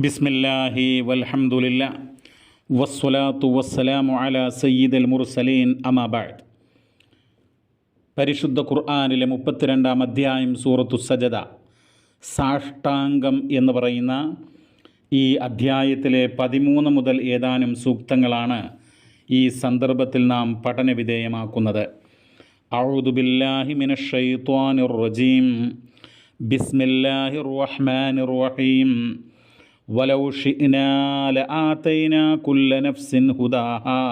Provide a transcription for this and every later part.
ബിസ്മില്ലാഹി വൽഹമുല്ല വസ്സലാത്തു വസ്സലാമു അല സയ്യിദൽ മുർസലീൻ. അമാബാദ് പരിശുദ്ധ ഖുർആാനിലെ മുപ്പത്തിരണ്ടാം അധ്യായം സൂറത്തു സജദ. സാഷ്ടാംഗം എന്ന് പറയുന്ന ഈ അധ്യായത്തിലെ പതിമൂന്ന് മുതൽ ഏതാനും സൂക്തങ്ങളാണ് ഈ സന്ദർഭത്തിൽ നാം പഠനവിധേയമാക്കുന്നത് ഔദുബില്ലാഹി മിനഷൈത്വാനിർ റജീം. ബിസ്മില്ലാഹിർ റഹ്മാനിർ റഹീം. ولو شئنا لآتينا كل نفس هداها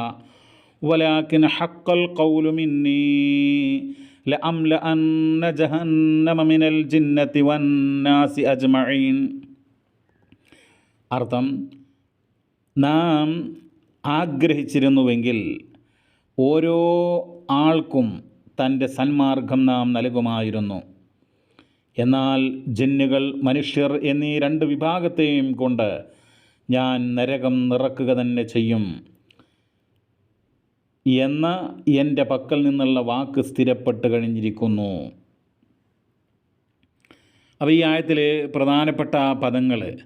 ولكن حق القول مني لأملأن جهنم من الجنة والناس أجمعين അർത്ഥം നാം ആഗ്രഹിച്ചിരുന്നുവെങ്കിൽ ഓരോ ആൾക്കും തൻ്റെ സന്മാർഗം നാം നൽകുമായിരുന്നു എന്നാൽ ജിന്നുകൾ മനുഷ്യർ എന്നീ രണ്ട് വിഭാഗത്തെയും കൊണ്ട് ഞാൻ നരകം നിറക്കുക തന്നെ ചെയ്യും. എന്ന എന്റെ പക്കൽ നിന്നുള്ള വാക്ക് സ്ഥിരപ്പെട്ട് കഴിഞ്ഞിരിക്കുന്നു. അപ്പോൾ ഈ ആയത്തിൽ പ്രധാനപ്പെട്ട പദങ്ങൾ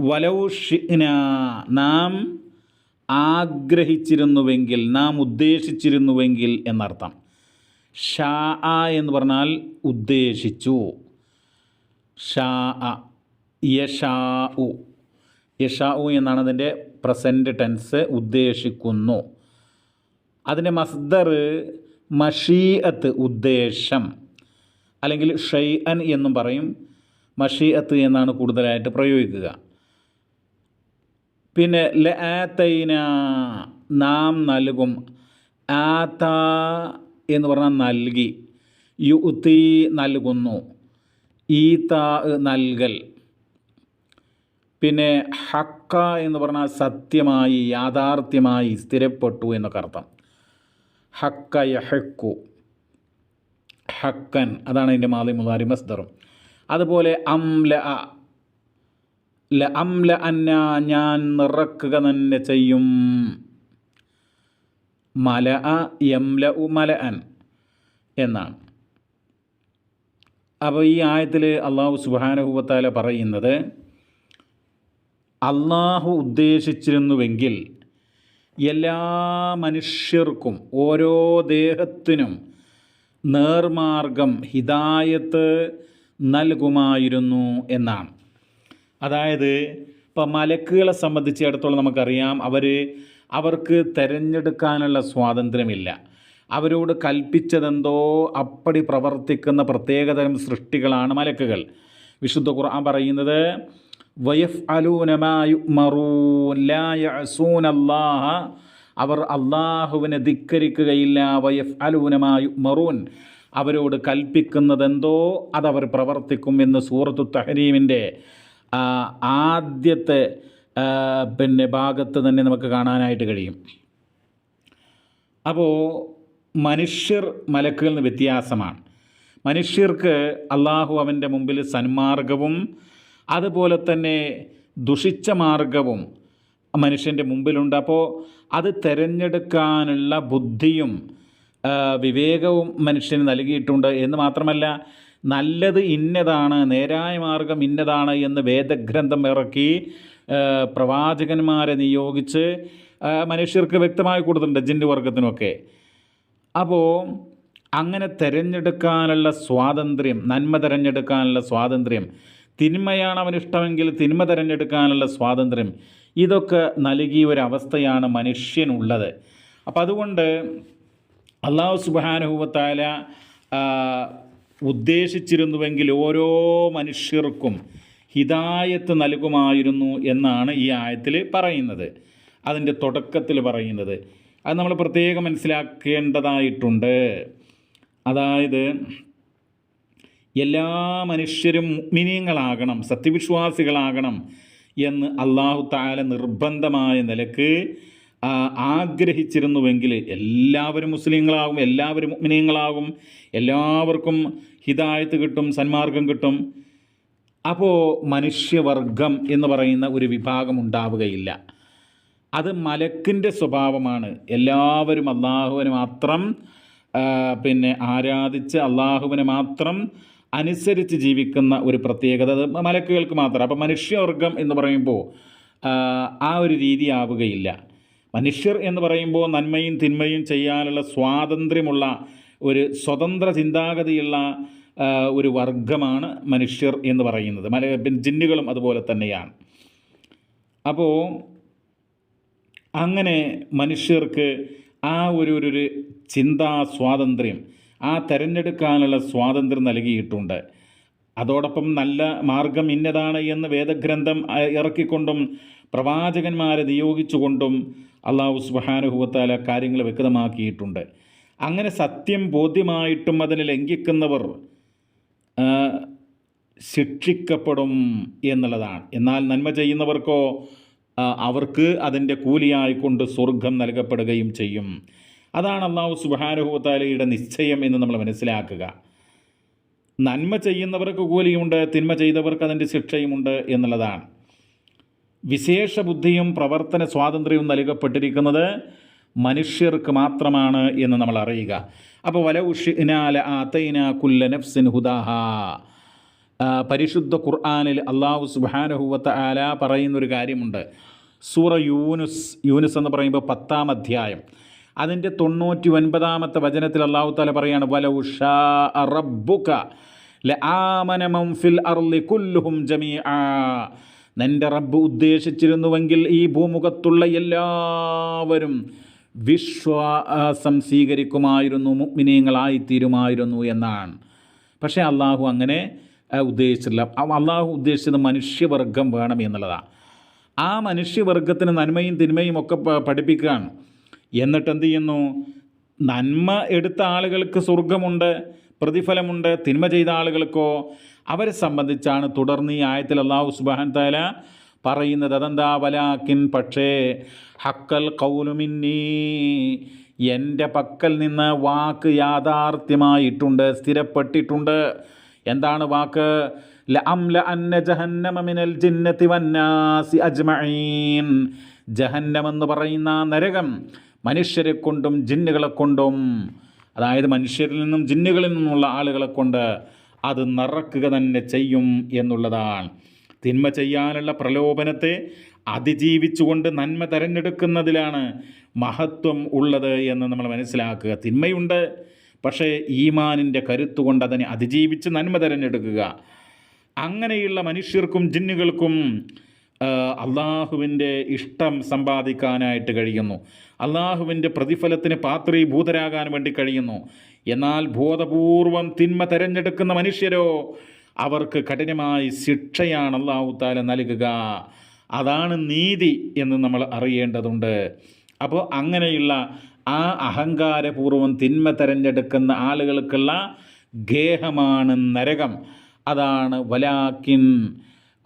വലൗഷിന നാം ആഗ്രഹിച്ചിരുന്നുവെങ്കിൽ നാം ഉദ്ദേശിച്ചിരുന്നുവെങ്കിൽ എന്നർത്ഥം. ഷാ എന്ന് പറഞ്ഞാൽ ഉദ്ദേശിച്ചു. ഷാ അ യഷാ ഉ. യഷാ ഉ എന്നാണ് അതിന്റെ പ്രസന്റ് ടെൻസ് ഉദ്ദേശിക്കുന്നു. അതിന്റെ മസ്ദർ മഷീഅത്ത് ഉദ്ദേശം. അല്ലെങ്കിൽ ഷൈഅൻ എന്നും പറയും. മഷീഅത്ത് എന്നാണ് കൂടുതലായിട്ട് പ്രയോഗിക്കുക. പിന്നെ ലൈന നാം നൽകും. ആത്ത എന്ന് പറഞ്ഞാൽ നൽകി. യുത്തി നൽകുന്നു. ഈത്ത നൽകൽ. പിന്നെ ഹക്ക എന്ന് പറഞ്ഞാൽ സത്യമായി യാഥാർത്ഥ്യമായി സ്ഥിരപ്പെട്ടു എന്നൊക്കെ അർത്ഥം. ഹക്ക യഹക്കു. ഹക്കൻ അതാണ് അതിന്റെ മാതി മുതാരി അതുപോലെ അംല ല അംല അന്ന ഞാൻ നിറക്കുക തന്നെ ചെയ്യും. മല അ യംല ഉ മല അൻ എന്നാണ്. അപ്പോൾ ഈ ആയത്തിൽ അള്ളാഹു സുബാനുഭവത്താല പറയുന്നത് അള്ളാഹു ഉദ്ദേശിച്ചിരുന്നുവെങ്കിൽ എല്ലാ മനുഷ്യർക്കും ഓരോ ദേഹത്തിനും നേർമാർഗം ഹിതായത്ത് നൽകുമായിരുന്നു എന്നാണ്. അതായത് ഇപ്പം മലക്കുകളെ സംബന്ധിച്ചിടത്തോളം നമുക്കറിയാം അവർ അവർക്ക് തിരഞ്ഞെടുക്കാനുള്ള സ്വാതന്ത്ര്യമില്ല. അവരോട് കൽപ്പിച്ചതെന്തോ അപ്പടി പ്രവർത്തിക്കുന്ന പ്രത്യേകതരം സൃഷ്ടികളാണ് മലക്കുകൾ. വിശുദ്ധ ഖുർആൻ പറയുന്നത് വയഫ് അലൂനമായുമറൂൻലായൂനല്ലാഹ അവർ അള്ളാഹുവിനെ ധിക്കരിക്കുകയില്ല. വയഫ് അലൂനമായു മറൂൻ അവരോട് കൽപ്പിക്കുന്നതെന്തോ അതവർ പ്രവർത്തിക്കും എന്ന് സൂറത്തു തഹരീമിന്റെ ആദ്യത്തെ പിന്നെ ഭാഗത്ത് തന്നെ നമുക്ക് കാണാനായിട്ട് കഴിയും. അപ്പോൾ മനുഷ്യർ മലക്കുകളിൽ നിന്ന് വ്യത്യാസമാണ്. മനുഷ്യർക്ക് അള്ളാഹു അവന്റെ മുമ്പിൽ സന്മാർഗവും അതുപോലെ തന്നെ ദുഷിച്ച മാർഗവും മനുഷ്യന്റെ മുമ്പിലുണ്ട്. അപ്പോൾ അത് തിരഞ്ഞെടുക്കാനുള്ള ബുദ്ധിയും വിവേകവും മനുഷ്യന് നൽകിയിട്ടുണ്ട്. എന്ന് മാത്രമല്ല നല്ലത് ഇന്നതാണ് നേരായ മാർഗം ഇന്നതാണ് എന്ന് വേദഗ്രന്ഥം ഇറക്കി പ്രവാചകന്മാരെ നിയോഗിച്ച് മനുഷ്യർക്ക് വ്യക്തമായി കൊടുത്തിട്ടുണ്ട് ജിന്റെ വർഗത്തിനൊക്കെ. അപ്പോൾ അങ്ങനെ തിരഞ്ഞെടുക്കാനുള്ള സ്വാതന്ത്ര്യം നന്മ തിരഞ്ഞെടുക്കാനുള്ള സ്വാതന്ത്ര്യം തിന്മയാണ് അവനിഷ്ടമെങ്കിൽ തിന്മ തിരഞ്ഞെടുക്കാനുള്ള സ്വാതന്ത്ര്യം ഇതൊക്കെ നൽകിയ ഒരവസ്ഥയാണ് മനുഷ്യനുള്ളത്. അപ്പം അതുകൊണ്ട് അള്ളാഹു സുബാനുഭവത്തായ ഉദ്ദേശിച്ചിരുന്നുവെങ്കിൽ ഓരോ മനുഷ്യർക്കും ഹിതായത്ത് നൽകുമായിരുന്നു എന്നാണ് ഈ ആയത്തിൽ പറയുന്നത്. അതിന്റെ തുടക്കത്തിൽ പറയുന്നത്. അത് നമ്മൾ പ്രത്യേകം മനസ്സിലാക്കേണ്ടതായിട്ടുണ്ട്. അതായത് എല്ലാ മനുഷ്യരും മിനിയങ്ങളാകണം സത്യവിശ്വാസികളാകണം എന്ന് അള്ളാഹു താല നിർബന്ധമായ നിലയ്ക്ക് ആഗ്രഹിച്ചിരുന്നുവെങ്കിൽ എല്ലാവരും മുസ്ലിങ്ങളാകും എല്ലാവരും മിനിയങ്ങളാകും എല്ലാവർക്കും ഹിതായത്ത് കിട്ടും സന്മാർഗം കിട്ടും. അപ്പോൾ മനുഷ്യവർഗം എന്ന് പറയുന്ന ഒരു വിഭാഗം ഉണ്ടാവുകയില്ല. അത് മലക്കിന്റെ സ്വഭാവമാണ്. എല്ലാവരും അള്ളാഹുവിനെ മാത്രം പിന്നെ ആരാധിച്ച് അള്ളാഹുവിനെ മാത്രം അനുസരിച്ച് ജീവിക്കുന്ന ഒരു പ്രത്യേകത അത് മലക്കുകൾക്ക് മാത്രം. അപ്പോൾ മനുഷ്യവർഗം എന്ന് പറയുമ്പോൾ ആ, ഒരു രീതി ആവുകയില്ല. മനുഷ്യർ എന്ന് പറയുമ്പോൾ നന്മയും തിന്മയും ചെയ്യാനുള്ള സ്വാതന്ത്ര്യമുള്ള ഒരു സ്വതന്ത്ര ചിന്താഗതിയുള്ള ഒരു വർഗമാണ് മനുഷ്യർ എന്ന് പറയുന്നത്. മല ജിന്നുകളും അതുപോലെ തന്നെയാണ്. അപ്പോൾ അങ്ങനെ മനുഷ്യർക്ക് ആ ഒരു ഒരു ചിന്താ സ്വാതന്ത്ര്യം ആ തിരഞ്ഞെടുക്കാനുള്ള സ്വാതന്ത്ര്യം നൽകിയിട്ടുണ്ട്. അതോടൊപ്പം നല്ല മാർഗം ഇന്നതാണ് എന്ന് വേദഗ്രന്ഥം ഇറക്കിക്കൊണ്ടും പ്രവാചകന്മാരെ നിയോഗിച്ചുകൊണ്ടും അള്ളാഹു സുബാനുഭവത്താല കാര്യങ്ങൾ വ്യക്തമാക്കിയിട്ടുണ്ട്. അങ്ങനെ സത്യം ബോധ്യമായിട്ടും അതിനെ ലംഘിക്കുന്നവർ ശിക്ഷിക്കപ്പെടും എന്നുള്ളതാണ്. എന്നാൽ നന്മ ചെയ്യുന്നവർക്കോ അവർക്ക് അതിന്റെ കൂലിയായിക്കൊണ്ട് സ്വർഗം നൽകപ്പെടുകയും ചെയ്യും. അതാണ് അള്ളാഹു സുബാനുഭവത്താലയുടെ നിശ്ചയം എന്ന് നമ്മൾ മനസ്സിലാക്കുക. നന്മ ചെയ്യുന്നവർക്ക് കൂലിയുണ്ട് തിന്മ ചെയ്തവർക്ക് അതിന്റെ ശിക്ഷയുമുണ്ട് എന്നുള്ളതാണ്. വിശേഷ ബുദ്ധിയും പ്രവർത്തന സ്വാതന്ത്ര്യവും നൽകപ്പെട്ടിരിക്കുന്നത് മനുഷ്യർക്ക് മാത്രമാണ് എന്ന് നമ്മൾ അറിയുക. അപ്പോൾ വല ഉഷിനാല ആത്തൈന കുല്ല നഫ്സിൻ ഹുദാഹ. പരിശുദ്ധ ഖുർആാനിൽ അള്ളാഹു സുബാനഹുവത്ത ആല പറയുന്നൊരു കാര്യമുണ്ട്. സൂറ യൂനുസ് യൂനുസ് എന്ന് പറയുമ്പോൾ പത്താം അധ്യായം. അതിന്റെ തൊണ്ണൂറ്റി ഒൻപതാമത്തെ വചനത്തിൽ അള്ളാഹു താല പറയാണ് വല ഉഷാ റബ്ബുക ഫിൽ നിന്റെ റബ്ബ് ഉദ്ദേശിച്ചിരുന്നുവെങ്കിൽ ഈ ഭൂമുഖത്തുള്ള എല്ലാവരും വിശ്വാസം സ്വീകരിക്കുമായിരുന്നു മുഗ്മിനീയങ്ങളായിത്തീരുമായിരുന്നു എന്നാണ്. പക്ഷേ അള്ളാഹു അങ്ങനെ ഉദ്ദേശിച്ചില്ല. അള്ളാഹു ഉദ്ദേശിച്ചത് മനുഷ്യവർഗം വേണം എന്നുള്ളതാണ്. ആ മനുഷ്യവർഗത്തിന് നന്മയും തിന്മയും ഒക്കെ പഠിപ്പിക്കുകയാണ്. എന്നിട്ട് എന്ത് ചെയ്യുന്നു? നന്മ എടുത്ത ആളുകൾക്ക് സ്വർഗമുണ്ട് പ്രതിഫലമുണ്ട് തിന്മ ചെയ്ത ആളുകൾക്കോ? അവരെ സംബന്ധിച്ചാണ് തുടർന്ന് ഈ ആയത്തിൽ അള്ളാഹു സുബാൻ താല പറയുന്നത് അതെന്താ വലാക്കിൻ പക്ഷേ ഹക്കൽ കൗലുമിന്നീ എന്റെ പക്കൽ നിന്ന് വാക്ക് യാഥാർത്ഥ്യമായിട്ടുണ്ട് സ്ഥിരപ്പെട്ടിട്ടുണ്ട്. എന്താണ് വാക്ക്? ലഅംല അന്ന ജഹന്നമ മിനൽ ജിന്നത്തി വന്നാസി അജ്മഈൻ. ജഹന്നം എന്ന് പറയുന്ന നരകം മനുഷ്യരെ കൊണ്ടും ജിന്നുകളെ കൊണ്ടും അതായത് മനുഷ്യരിൽ നിന്നും ജിന്നുകളിൽ നിന്നുമുള്ള ആളുകളെ കൊണ്ട് അത് നിറക്കുക തന്നെ ചെയ്യും എന്നുള്ളതാണ്. തിന്മ ചെയ്യാനുള്ള പ്രലോഭനത്തെ അതിജീവിച്ചുകൊണ്ട് നന്മ തിരഞ്ഞെടുക്കുന്നതിലാണ് മഹത്വം ഉള്ളത് എന്ന് നമ്മൾ മനസ്സിലാക്കുക. തിന്മയുണ്ട്. പക്ഷേ ഈമാനിന്റെ കരുത്തുകൊണ്ട് അതിനെ അതിജീവിച്ച് നന്മ തിരഞ്ഞെടുക്കുക. അങ്ങനെയുള്ള മനുഷ്യർക്കും ജിന്നുകൾക്കും അള്ളാഹുവിന്റെ ഇഷ്ടം സമ്പാദിക്കാനായിട്ട് കഴിയുന്നു. അള്ളാഹുവിന്റെ പ്രതിഫലത്തിന് പാത്രീഭൂതരാകാൻ വേണ്ടി കഴിയുന്നു. എന്നാൽ ബോധപൂർവം തിന്മ തിരഞ്ഞെടുക്കുന്ന മനുഷ്യരോ അവർക്ക് കഠിനമായി ശിക്ഷയാണ് അള്ളാഹു താല നൽകുക. അതാണ് നീതി എന്ന് നമ്മൾ അറിയേണ്ടതുണ്ട്. അപ്പോൾ അങ്ങനെയുള്ള ആ അഹങ്കാരപൂർവം തിന്മ തിരഞ്ഞെടുക്കുന്ന ആളുകൾക്കുള്ള ഗേഹമാണ് നരകം. അതാണ് വലാക്കിൻ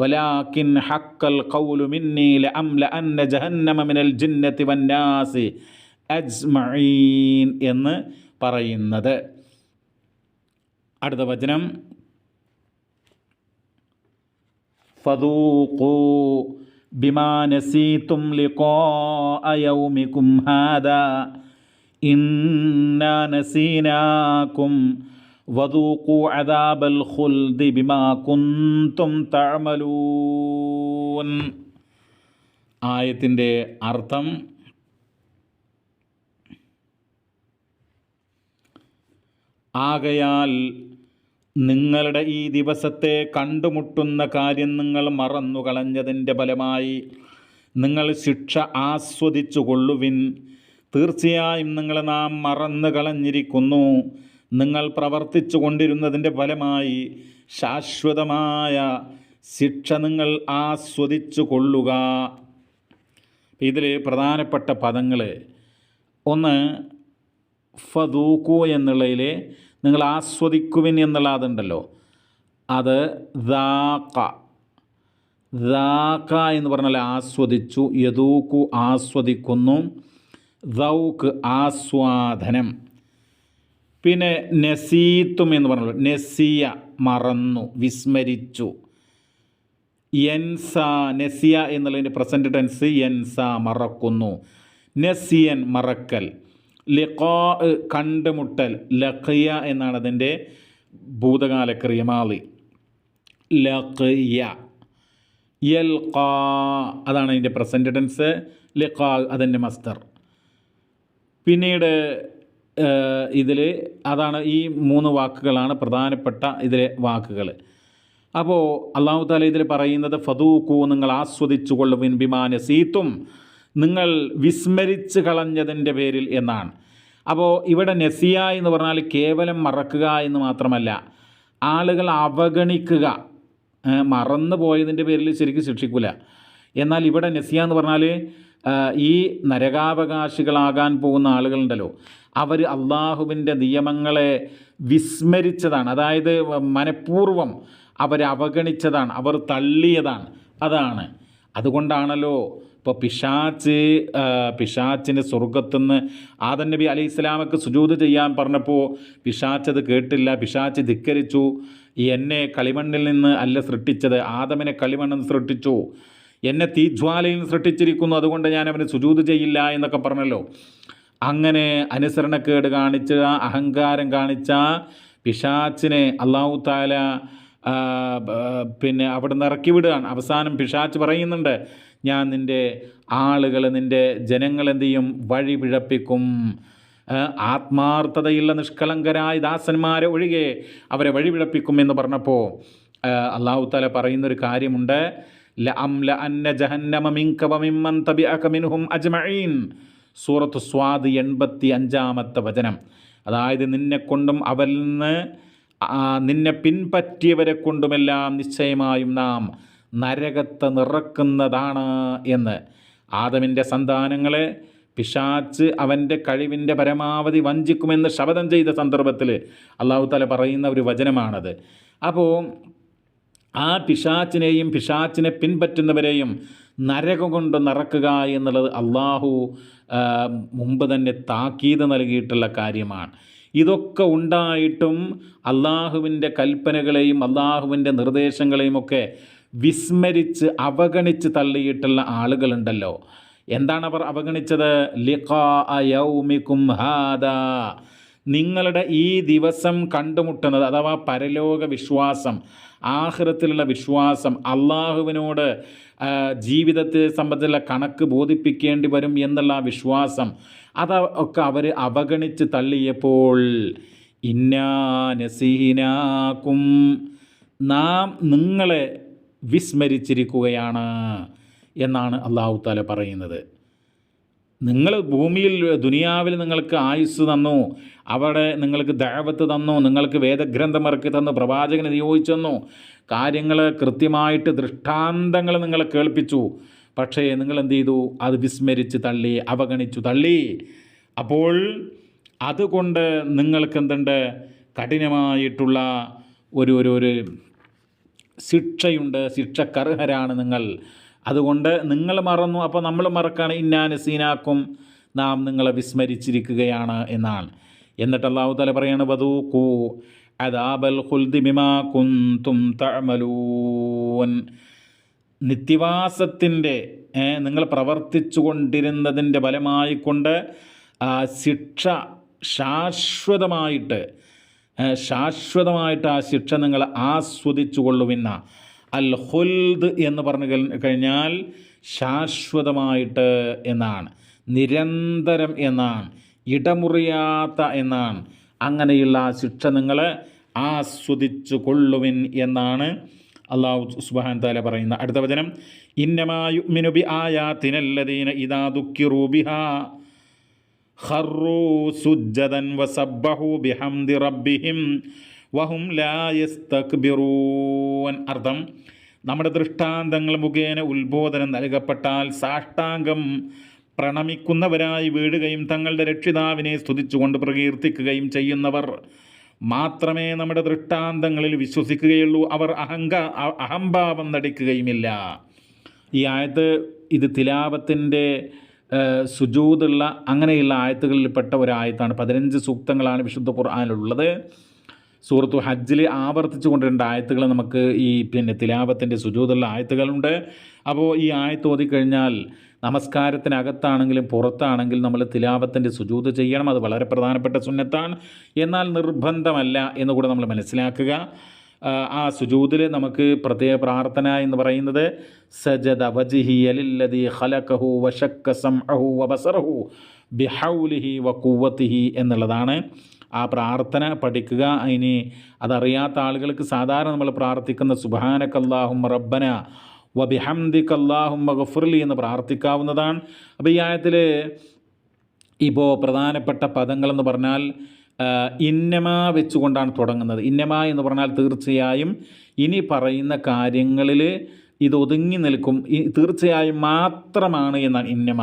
വലാക്കിൻ ഹക്കൽ കൗലു മിന്നീല അംല അന്ന ജഹന്നമ മിനൽ ജിന്നത്തി വന്നാസി അജ്മീൻ എന്ന് പറയുന്നത്. അടുത്ത വചനം. ഫദൂഖൂ ബിമാ നസീതും ലിഖാ യൗമികും ഹാദാ. ഇന്നാ നസീനാകും. വദൂഖൂ അദാബൽ ഖുൽദി ബിമാ കുന്തും തഅമലൂൻ. ആയത്തിന്റെ അർത്ഥം ആകയാൽ നിങ്ങളുടെ ഈ ദിവസത്തെ കണ്ടുമുട്ടുന്ന കാര്യം നിങ്ങൾ മറന്നു കളഞ്ഞതിന്റെ ഫലമായി നിങ്ങൾ ശിക്ഷ ആസ്വദിച്ചു കൊള്ളുവിൻ തീർച്ചയായും നിങ്ങളെ നാം മറന്നു കളഞ്ഞിരിക്കുന്നു നിങ്ങൾ പ്രവർത്തിച്ചു കൊണ്ടിരുന്നതിന്റെ ഫലമായി ശാശ്വതമായ ശിക്ഷ നിങ്ങൾ ആസ്വദിച്ചു കൊള്ളുക ഇതിൽ പ്രധാനപ്പെട്ട പദങ്ങൾ ഒന്ന് ഫദൂക്കു എന്നുള്ളതിൽ നിങ്ങൾ ആസ്വദിക്കുവിൻ എന്നുള്ള അതുണ്ടല്ലോ. അത് ദാക്ക ദാക്ക എന്ന് പറഞ്ഞാൽ ആസ്വദിച്ചു യദൂക്കു ആസ്വദിക്കുന്നു ദൗക്ക് ആസ്വാദനം. പിന്നെ നസീത്തും എന്ന് പറഞ്ഞല്ലോ നസിയ മറന്നു വിസ്മരിച്ചു. എൻസ നസിയ എന്നുള്ളതിന്റെ പ്രസന്റ് ടെൻസ് എൻസ മറക്കുന്നു. നസിയൻ മറക്കൽ. ലിഖാ കണ്ടുമുട്ടൽ ലഖിയ എന്നാണ് അതിന്റെ ഭൂതകാല ക്രിയമാളി ലഖിയ. യൽഖാ അതാണ് അതിന്റെ പ്രസന്റ് ടെൻസ് ലിഖാ അതിന്റെ മസ്തർ പിന്നീട് ഇതിൽ അതാണ് ഈ മൂന്ന് വാക്കുകളാണ് പ്രധാനപ്പെട്ട ഇതിലെ വാക്കുകൾ അപ്പോൾ അള്ളാഹു താല ഇതിൽ പറയുന്നത് ഫതൂക്കൂ നിങ്ങൾ ആസ്വദിച്ചു ബിമാന സീത്തും നിങ്ങൾ വിസ്മരിച്ച് കളഞ്ഞതിന്റെ പേരിൽ എന്നാണ്. അപ്പോൾ ഇവിടെ നെസിയ എന്ന് പറഞ്ഞാൽ കേവലം മറക്കുക എന്ന് മാത്രമല്ല ആളുകൾ അവഗണിക്കുക മറന്നു പോയതിന്റെ പേരിൽ ശരിക്കും ശിക്ഷിക്കില്ല എന്നാൽ ഇവിടെ നെസിയ എന്ന് പറഞ്ഞാൽ ഈ നരകാവകാശികളാകാൻ പോകുന്ന ആളുകളുണ്ടല്ലോ അവർ അള്ളാഹുവിന്റെ നിയമങ്ങളെ വിസ്മരിച്ചതാണ്. അതായത് മനഃപൂർവം അവർ അവഗണിച്ചതാണ് അവർ തള്ളിയതാണ്. അതാണ്. അതുകൊണ്ടാണല്ലോ ഇപ്പോൾ പിശാച്ച് പിശാച്ചിന് സ്വർഗത്തുനിന്ന് ആദൻ നബി അലി ഇസ്ലാമക്ക് സുജൂത് ചെയ്യാൻ പറഞ്ഞപ്പോൾ പിശാച്ച് അത് കേട്ടില്ല. പിശാച്ച് ധിക്കരിച്ചു. എന്നെ കളിമണ്ണിൽ നിന്ന് അല്ല സൃഷ്ടിച്ചത്. ആദമിനെ കളിമണ്ണിൽ നിന്ന് സൃഷ്ടിച്ചു. എന്നെ തീജ്വാലയിൽ നിന്ന് സൃഷ്ടിച്ചിരിക്കുന്നു. അതുകൊണ്ട് ഞാൻ അവന് സുജൂത് ചെയ്യില്ല എന്നൊക്കെ പറഞ്ഞല്ലോ. അങ്ങനെ അനുസരണക്കേട് കാണിച്ച അഹങ്കാരം കാണിച്ച പിശാച്ചിനെ അള്ളാഹു താല പിന്നെ അവിടെ നിന്ന് ഇറക്കി വിടുകയാണ്. അവസാനം പിശാച്ച് പറയുന്നുണ്ട് ഞാൻ നിന്റെ ആളുകൾ നിന്റെ ജനങ്ങൾ എന്ത് ചെയ്യും? വഴി പിഴപ്പിക്കും. ആത്മാർത്ഥതയുള്ള നിഷ്കളങ്കരായ ദാസന്മാരെ ഒഴികെ അവരെ വഴി പിഴപ്പിക്കും എന്ന് പറഞ്ഞപ്പോൾ അള്ളാഹു താല പറയുന്നൊരു കാര്യമുണ്ട്. ല അം ല അന്ന ജഹന്നമ തബി വമിമ്മൻ തബിഅക മിൻഹും അജ്മഈൻ. സൂറത്ത് സ്വാദ് എൺപത്തി അഞ്ചാമത്തെ വചനം. അതായത് നിന്നെ കൊണ്ടും അവരിൽ നിന്ന് നിന്നെ പിൻപറ്റിയവരെ കൊണ്ടുമെല്ലാം നിശ്ചയമായും നാം നരകത്തെ നിറക്കുന്നതാണ് എന്ന്. ആദമിന്റെ സന്താനങ്ങളെ പിശാച്ച് അവന്റെ കഴിവിന്റെ പരമാവധി വഞ്ചിക്കുമെന്ന് ശപഥം ചെയ്ത സന്ദർഭത്തിൽ അള്ളാഹു തല പറയുന്ന ഒരു വചനമാണത്. അപ്പോൾ ആ പിശാച്ചിനെയും പിശാച്ചിനെ പിൻപറ്റുന്നവരെയും നരകം കൊണ്ട് നിറക്കുക എന്നുള്ളത് അള്ളാഹു മുമ്പ് തന്നെ താക്കീത് നൽകിയിട്ടുള്ള കാര്യമാണ്. ഇതൊക്കെ ഉണ്ടായിട്ടും അള്ളാഹുവിന്റെ കൽപ്പനകളെയും അള്ളാഹുവിന്റെ നിർദ്ദേശങ്ങളെയും ഒക്കെ വിസ്മരിച്ച് അവഗണിച്ച് തള്ളിയിട്ടുള്ള ആളുകളുണ്ടല്ലോ. എന്താണ് അവർ അവഗണിച്ചത്? ലിഖാ യൗമിക്കും ഹാദാ. നിങ്ങളുടെ ഈ ദിവസം കണ്ടുമുട്ടുന്നത് അഥവാ പരലോക വിശ്വാസം ആഹ്റത്തിലുള്ള വിശ്വാസം അള്ളാഹുവിനോട് ജീവിതത്തെ സംബന്ധിച്ചുള്ള കണക്ക് ബോധിപ്പിക്കേണ്ടി വരും എന്നുള്ള വിശ്വാസം അത് ഒക്കെ അവർ അവഗണിച്ച് തള്ളിയപ്പോൾ ഇന്നാ ഇന്നാനസീനാക്കും നാം നിങ്ങളെ വിസ്മരിച്ചിരിക്കുകയാണ് എന്നാണ് അള്ളാഹു താല പറയുന്നത്. നിങ്ങൾ ഭൂമിയിൽ ദുനിയാവിൽ നിങ്ങൾക്ക് ആയുസ് തന്നു അവിടെ നിങ്ങൾക്ക് ദഴവത്ത് തന്നു നിങ്ങൾക്ക് വേദഗ്രന്ഥം ഇറക്കി തന്നു പ്രവാചകനെ നിയോഗിച്ചു തന്നു കാര്യങ്ങൾ കൃത്യമായിട്ട് ദൃഷ്ടാന്തങ്ങൾ നിങ്ങളെ കേൾപ്പിച്ചു. പക്ഷേ നിങ്ങൾ എന്ത് ചെയ്തു? അത് വിസ്മരിച്ച് തള്ളി അവഗണിച്ചു തള്ളി. അപ്പോൾ അതുകൊണ്ട് നിങ്ങൾക്ക് എന്തുണ്ട്? കഠിനമായിട്ടുള്ള ഒരു ഒരു ഒരു ശിക്ഷയുണ്ട് ശിക്ഷക്കർഹരാണ് നിങ്ങൾ. അതുകൊണ്ട് നിങ്ങൾ മറന്നു അപ്പോൾ നമ്മൾ മറക്കാണ്. ഇന്നാനസീനാക്കും നാം നിങ്ങളെ വിസ്മരിച്ചിരിക്കുകയാണ് എന്നാണ്. എന്നിട്ട് അള്ളാഹു തല പറയാണ് വധൂക്കൂ അദാബൽ ഹുൽദിമിമാ കുന്തും തഴമലൂൻ നിത്യവാസത്തിന്റെ നിങ്ങൾ പ്രവർത്തിച്ചു കൊണ്ടിരുന്നതിന്റെ ഫലമായിക്കൊണ്ട് ശിക്ഷ ശാശ്വതമായിട്ട് ശാശ്വതമായിട്ട് ആ ശിക്ഷ നിങ്ങൾ ആസ്വദിച്ചു കൊള്ളുമെന്ന അൽ ഹുൽദ് എന്ന് പറഞ്ഞു കഴിഞ്ഞാൽ ശാശ്വതമായിട്ട് എന്നാണ്. നിരന്തരം എന്നാണ്. ഇടമുറിയാത്ത എന്നാണ്. അങ്ങനെയുള്ള ആ ശിക്ഷ നിങ്ങൾ ആസ്വദിച്ചു കൊള്ളുവിൻ എന്നാണ് അള്ളാഹു സുബാൻ താല പറയുന്ന. അടുത്ത വചനം. ഇന്നമായുമിനുബി ആയാത്തിനല്ലതീന ഇതാ ദുഃഖി റൂബിഹാ അർത്ഥം നമ്മുടെ ദൃഷ്ടാന്തങ്ങൾ മുഖേന ഉത്ബോധനം നൽകപ്പെട്ടാൽ സാഷ്ടാംഗം പ്രണമിക്കുന്നവരായി വീഴുകയും തങ്ങളുടെ രക്ഷിതാവിനെ സ്തുതിച്ചുകൊണ്ട് പ്രകീർത്തിക്കുകയും ചെയ്യുന്നവർ. മാത്രമേ നമ്മുടെ ദൃഷ്ടാന്തങ്ങളിൽ വിശ്വസിക്കുകയുള്ളൂ അവർ അഹങ്ക അഹംഭാവം നടിക്കുകയുമില്ല. ഈ ആയത്ത് ഇത് തിലാവത്തിന്റെ സുജൂതുള്ള അങ്ങനെയുള്ള ആയത്തുകളിൽപ്പെട്ട ഒരായത്താണ് പതിനഞ്ച് സൂക്തങ്ങളാണ് വിശുദ്ധ ഖുർആാനിലുള്ളത്. സൂറത്തു ഹജ്ജിൽ ആവർത്തിച്ചു കൊണ്ടിരേണ്ട ആയത്തുകൾ നമുക്ക് ഈ പിന്നെ തിലാപത്തിന്റെ സുജൂതുള്ള ആയത്തുകളുണ്ട്. അപ്പോൾ ഈ ആയത്ത് ഓതിക്കഴിഞ്ഞാൽ നമസ്കാരത്തിനകത്താണെങ്കിലും പുറത്താണെങ്കിലും നമ്മൾ തിലാപത്തിന്റെ സുജൂത് ചെയ്യണം. അത് വളരെ പ്രധാനപ്പെട്ട സുന്നത്താണ്. എന്നാൽ നിർബന്ധമല്ല എന്ന് കൂടെ നമ്മൾ മനസ്സിലാക്കുക. ആ, സുജൂതിൽ നമുക്ക് പ്രത്യേക പ്രാർത്ഥന എന്ന് പറയുന്നത് സജദ വജിഹി അലില്ലതി ഖലഖഹു വശക്ക സംഹു വബസറഹു ബിഹൗലിഹി വഖുവത്തിഹി എന്നുള്ളതാണ് ആ പ്രാർത്ഥന പഠിക്കുക. ഇനി അതറിയാത്ത ആളുകൾക്ക് സാധാരണ നമ്മൾ പ്രാർത്ഥിക്കുന്ന സുബാനക്കല്ലാഹും റബ്ബന വബിഹംദിക്കല്ലാഹും മഗഫുർലി എന്ന് പ്രാർത്ഥിക്കാവുന്നതാണ്. അപ്പോൾ ഈ ആയത്തിൽ ഇപ്പോൾ പ്രധാനപ്പെട്ട പദങ്ങളെന്ന് പറഞ്ഞാൽ ഇന്നമ വെച്ചുകൊണ്ടാണ് തുടങ്ങുന്നത്. ഇന്നമ എന്ന് പറഞ്ഞാൽ തീർച്ചയായും ഇനി പറയുന്ന കാര്യങ്ങളിൽ ഇത് ഒതുങ്ങി നിൽക്കും. തീർച്ചയായും മാത്രമാണ് എന്നാണ് ഇന്നമ.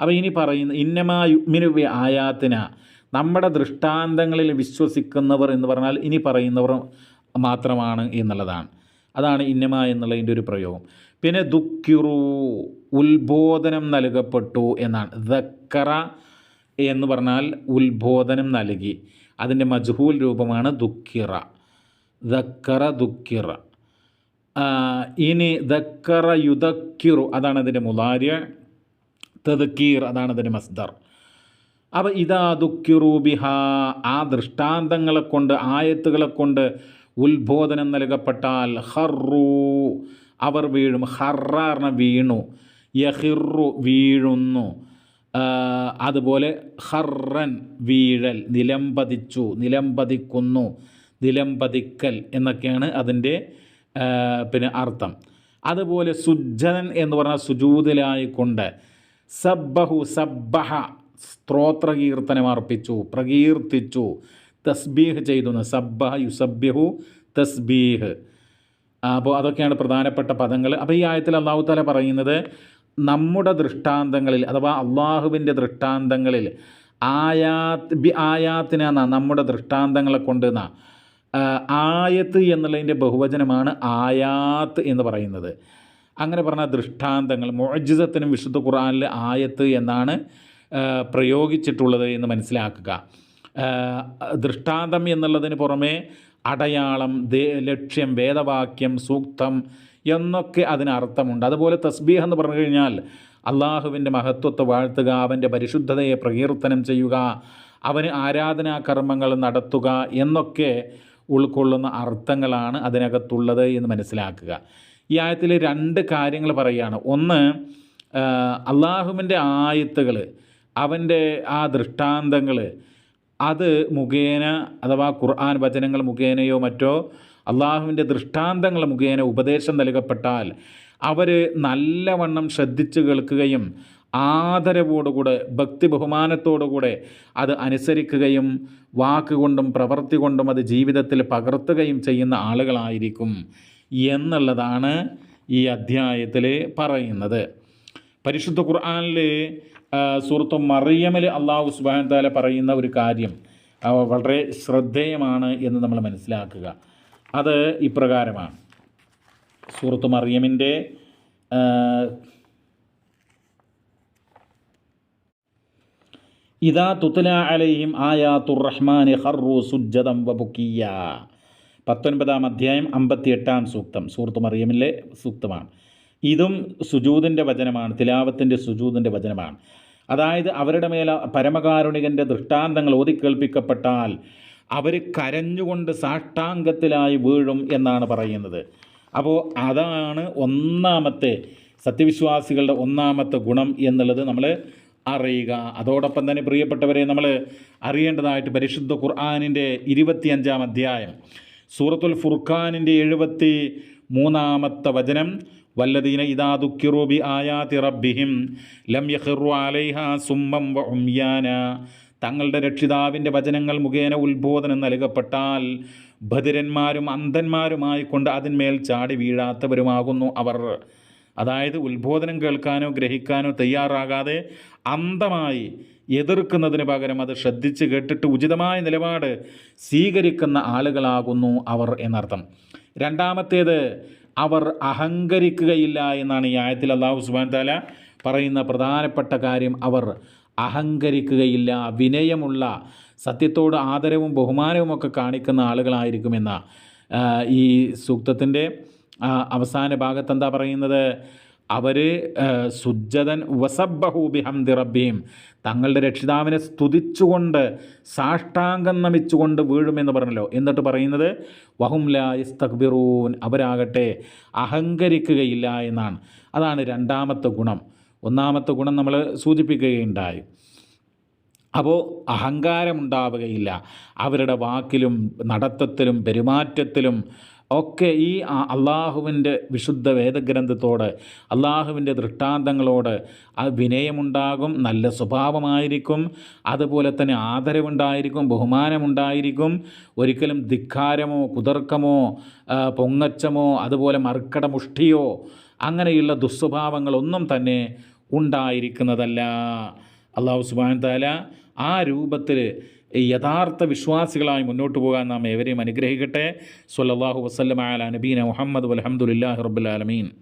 അപ്പോൾ ഇനി പറയുന്ന ഇന്നമ യുഗ്മിനു ആയാത്തിന. നമ്മുടെ ദൃഷ്ടാന്തങ്ങളിൽ വിശ്വസിക്കുന്നവർ എന്ന് പറഞ്ഞാൽ ഇനി പറയുന്നവർ മാത്രമാണ് എന്നുള്ളതാണ്. അതാണ് ഇന്നമ എന്നുള്ളതിന്റെ ഒരു പ്രയോഗം. പിന്നെ ദുഃഖിറു ഉത്ബോധനം നൽകപ്പെട്ടു എന്നാണ്. ദക്കറ എന്ന് പറഞ്ഞാൽ ഉത്ബോധനം നൽകി. അതിന്റെ മജ്ഹൂൽ രൂപമാണ് ദുഃഖിറ. ദക്കറ ദുഃഖിറ. ഇനി ദക്കറ യുദക്കിറു അതാണ് അതിന്റെ മുലാര്യ തദക്കീർ അതാണ് അതിന്റെ മസ്ദർ. അപ്പോൾ ഇതാ ദുഃഖിറൂബിഹ ആ ദൃഷ്ടാന്തങ്ങളെ കൊണ്ട് ആയത്തുകളെ കൊണ്ട് ഉത്ബോധനം നൽകപ്പെട്ടാൽ ഹറു അവർ വീഴും. ഹറാറിന വീണു. യഹിറു വീഴുന്നു. അതുപോലെ ഹറൻ വീഴൽ നിലംപതിച്ചു നിലംപതിക്കുന്നു നിലംപതിക്കൽ എന്നൊക്കെയാണ് അതിന്റെ പിന്നെ അർത്ഥം. അതുപോലെ സുജ്ജനൻ എന്ന് പറഞ്ഞാൽ സുജൂതിലായിക്കൊണ്ട് സബ്ബഹു സബ്ബഹ സ്ത്രോത്രകീർത്തനം അർപ്പിച്ചു പ്രകീർത്തിച്ചു തസ്ബീഹ് ചെയ്തു സബ്ബഹ യുസബ്യഹു തസ്ബീഹ്. അപ്പോൾ അതൊക്കെയാണ് പ്രധാനപ്പെട്ട പദങ്ങൾ. അപ്പോൾ ഈ ആയത്തിൽ അള്ളാഹു താല പറയുന്നത് നമ്മുടെ ദൃഷ്ടാന്തങ്ങളിൽ അഥവാ അള്ളാഹുവിന്റെ ദൃഷ്ടാന്തങ്ങളിൽ ആയാത്ത് ബി ആയാത്തിനാ നമ്മുടെ ദൃഷ്ടാന്തങ്ങളെ കൊണ്ട് എന്നാ ആയത്ത് എന്നുള്ളതിന്റെ ബഹുവചനമാണ് ആയാത്ത് എന്ന് പറയുന്നത്. അങ്ങനെ പറഞ്ഞ ദൃഷ്ടാന്തങ്ങൾ മോജിതത്തിനും വിശുദ്ധ ഖുറാനിൽ ആയത്ത് എന്നാണ് പ്രയോഗിച്ചിട്ടുള്ളത് എന്ന് മനസ്സിലാക്കുക. ദൃഷ്ടാന്തം എന്നുള്ളതിന് പുറമെ അടയാളം ലക്ഷ്യം വേദവാക്യം സൂക്തം എന്നൊക്കെ അതിനർത്ഥമുണ്ട്. അതുപോലെ തസ്ബീഹ് എന്ന് പറഞ്ഞു കഴിഞ്ഞാൽ അള്ളാഹുവിന്റെ മഹത്വത്തെ വാഴ്ത്തുക അവന്റെ പരിശുദ്ധതയെ പ്രകീർത്തനം ചെയ്യുക അവന് ആരാധനാ കർമ്മങ്ങൾ നടത്തുക എന്നൊക്കെ ഉൾക്കൊള്ളുന്ന അർത്ഥങ്ങളാണ് അതിനകത്തുള്ളത് എന്ന് മനസ്സിലാക്കുക. ഈ ആയത്തിൽ രണ്ട് കാര്യങ്ങൾ പറയുകയാണ്. ഒന്ന് അള്ളാഹുവിന്റെ ആയത്തുകൾ അവന്റെ ആ ദൃഷ്ടാന്തങ്ങൾ അത് മുഖേന അഥവാ ഖുർആൻ വചനങ്ങൾ മുഖേനയോ മറ്റോ അള്ളാഹുവിന്റെ ദൃഷ്ടാന്തങ്ങൾ മുഖേന ഉപദേശം നൽകപ്പെട്ടാൽ അവർ നല്ലവണ്ണം ശ്രദ്ധിച്ച് കേൾക്കുകയും ആദരവോടുകൂടെ ഭക്തി ബഹുമാനത്തോടുകൂടെ അത് അനുസരിക്കുകയും വാക്കുകൊണ്ടും പ്രവൃത്തി കൊണ്ടും അത് ജീവിതത്തിൽ പകർത്തുകയും ചെയ്യുന്ന ആളുകളായിരിക്കും എന്നുള്ളതാണ് ഈ അധ്യായത്തിൽ പറയുന്നത്. പരിശുദ്ധ ഖുർആനിൽ സുഹൃത്തു മറിയമിൽ അള്ളാഹു സുബാൻ താല പറയുന്ന ഒരു കാര്യം വളരെ ശ്രദ്ധേയമാണ് എന്ന് നമ്മൾ മനസ്സിലാക്കുക. അത് ഇപ്രകാരമാണ്. സൂറത്ത് മറിയമിന്റെ ഇതാ തുത്തല അലൈഹിം ആയാത്തുർ തുറഹ്മാൻ ഹർറു സുജ്ജതം വബുക്കിയ പത്തൊൻപതാം അധ്യായം അമ്പത്തി എട്ടാം സൂക്തം. സൂറത്ത് മറിയമിലെ സൂക്തമാണ്. ഇതും സുജൂതിന്റെ വചനമാണ് തിലാവത്തിന്റെ സുജൂതിന്റെ വചനമാണ്. അതായത് അവരുടെ മേല പരമകാരുണികന്റെ ദൃഷ്ടാന്തങ്ങൾ ഓതിക്കേൾപ്പിക്കപ്പെട്ടാൽ അവർ കരഞ്ഞുകൊണ്ട് സാഷ്ടാംഗത്തിലായി വീഴും എന്നാണ് പറയുന്നത്. അപ്പോൾ അതാണ് ഒന്നാമത്തെ സത്യവിശ്വാസികളുടെ ഒന്നാമത്തെ ഗുണം എന്നുള്ളത് നമ്മൾ അറിയുക. അതോടൊപ്പം തന്നെ പ്രിയപ്പെട്ടവരെ നമ്മൾ അറിയേണ്ടതായിട്ട് പരിശുദ്ധ ഖുർആാനിന്റെ ഇരുപത്തിയഞ്ചാം അധ്യായം സൂറത്തുൽ ഫുർഖാനിന്റെ എഴുപത്തി മൂന്നാമത്തെ വചനം വല്ലദീന ഇതാ ദുഃഖിറൂബി ആയാതി റബ്ബിഹിം ലം യഖിറു അലൈഹ സുമ്മം വ ഉംയാന തങ്ങളുടെ രക്ഷിതാവിന്റെ വചനങ്ങൾ മുഖേന ഉത്ബോധനം നൽകപ്പെട്ടാൽ ബധിരന്മാരും അന്ധന്മാരുമായിക്കൊണ്ട് അതിന്മേൽ ചാടി വീഴാത്തവരുമാകുന്നു അവർ. അതായത് ഉത്ബോധനം കേൾക്കാനോ ഗ്രഹിക്കാനോ തയ്യാറാകാതെ അന്ധമായി എതിർക്കുന്നതിന് പകരം അത് ശ്രദ്ധിച്ച് കേട്ടിട്ട് ഉചിതമായ നിലപാട് സ്വീകരിക്കുന്ന ആളുകളാകുന്നു അവർ എന്നർത്ഥം. രണ്ടാമത്തേത് അവർ അഹങ്കരിക്കുകയില്ല എന്നാണ് ഈ ആയത്തിൽ അള്ളാഹു സുബാൻ താല പറയുന്ന പ്രധാനപ്പെട്ട കാര്യം. അവർ അഹങ്കരിക്കുകയില്ല. വിനയമുള്ള സത്യത്തോട് ആദരവും ബഹുമാനവും ഒക്കെ കാണിക്കുന്ന ആളുകളായിരിക്കുമെന്ന ഈ സൂക്തത്തിന്റെ അവസാന ഭാഗത്ത് എന്താ പറയുന്നത്? അവർ സുജ്ജതൻ വസബ്ബഹു ബിഹംദി റബ്ബിയും തങ്ങളുടെ രക്ഷിതാവിനെ സ്തുതിച്ചുകൊണ്ട് സാഷ്ടാംഗം നമിച്ചുകൊണ്ട് വീഴുമെന്ന് പറഞ്ഞല്ലോ. എന്നിട്ട് പറയുന്നത് വഹും ലാ യസ്തക്ബിറൂൻ അവരാകട്ടെ അഹങ്കരിക്കുകയില്ല എന്നാണ്. അതാണ് രണ്ടാമത്തെ ഗുണം. ഒന്നാമത്തെ ഗുണം നമ്മൾ സൂചിപ്പിക്കുകയുണ്ടായി. അപ്പോൾ അഹങ്കാരമുണ്ടാവുകയില്ല. അവരുടെ വാക്കിലും നടത്തത്തിലും പെരുമാറ്റത്തിലും ഒക്കെ ഈ അള്ളാഹുവിന്റെ വിശുദ്ധ വേദഗ്രന്ഥത്തോട് അള്ളാഹുവിന്റെ ദൃഷ്ടാന്തങ്ങളോട് ആ വിനയമുണ്ടാകും നല്ല സ്വഭാവമായിരിക്കും അതുപോലെ തന്നെ ആദരവുണ്ടായിരിക്കും ബഹുമാനമുണ്ടായിരിക്കും. ഒരിക്കലും ധിക്കാരമോ കുതർക്കമോ പൊങ്ങച്ചമോ അതുപോലെ മർക്കടമുഷ്ടിയോ അങ്ങനെയുള്ള ദുസ്വഭാവങ്ങളൊന്നും തന്നെ ഉണ്ടായിരിക്കുന്നതല്ല. അള്ളാഹു സുബാൻ താല ആ രൂപത്തിൽ യഥാർത്ഥ വിശ്വാസികളായി മുന്നോട്ട് പോകാൻ നാം ഏവരെയും അനുഗ്രഹിക്കട്ടെ. സൊല്ലാഹു വസല്ലമ അല നബീന മുഹമ്മദ് അലഹമുല്ലാ റബുലാലമീൻ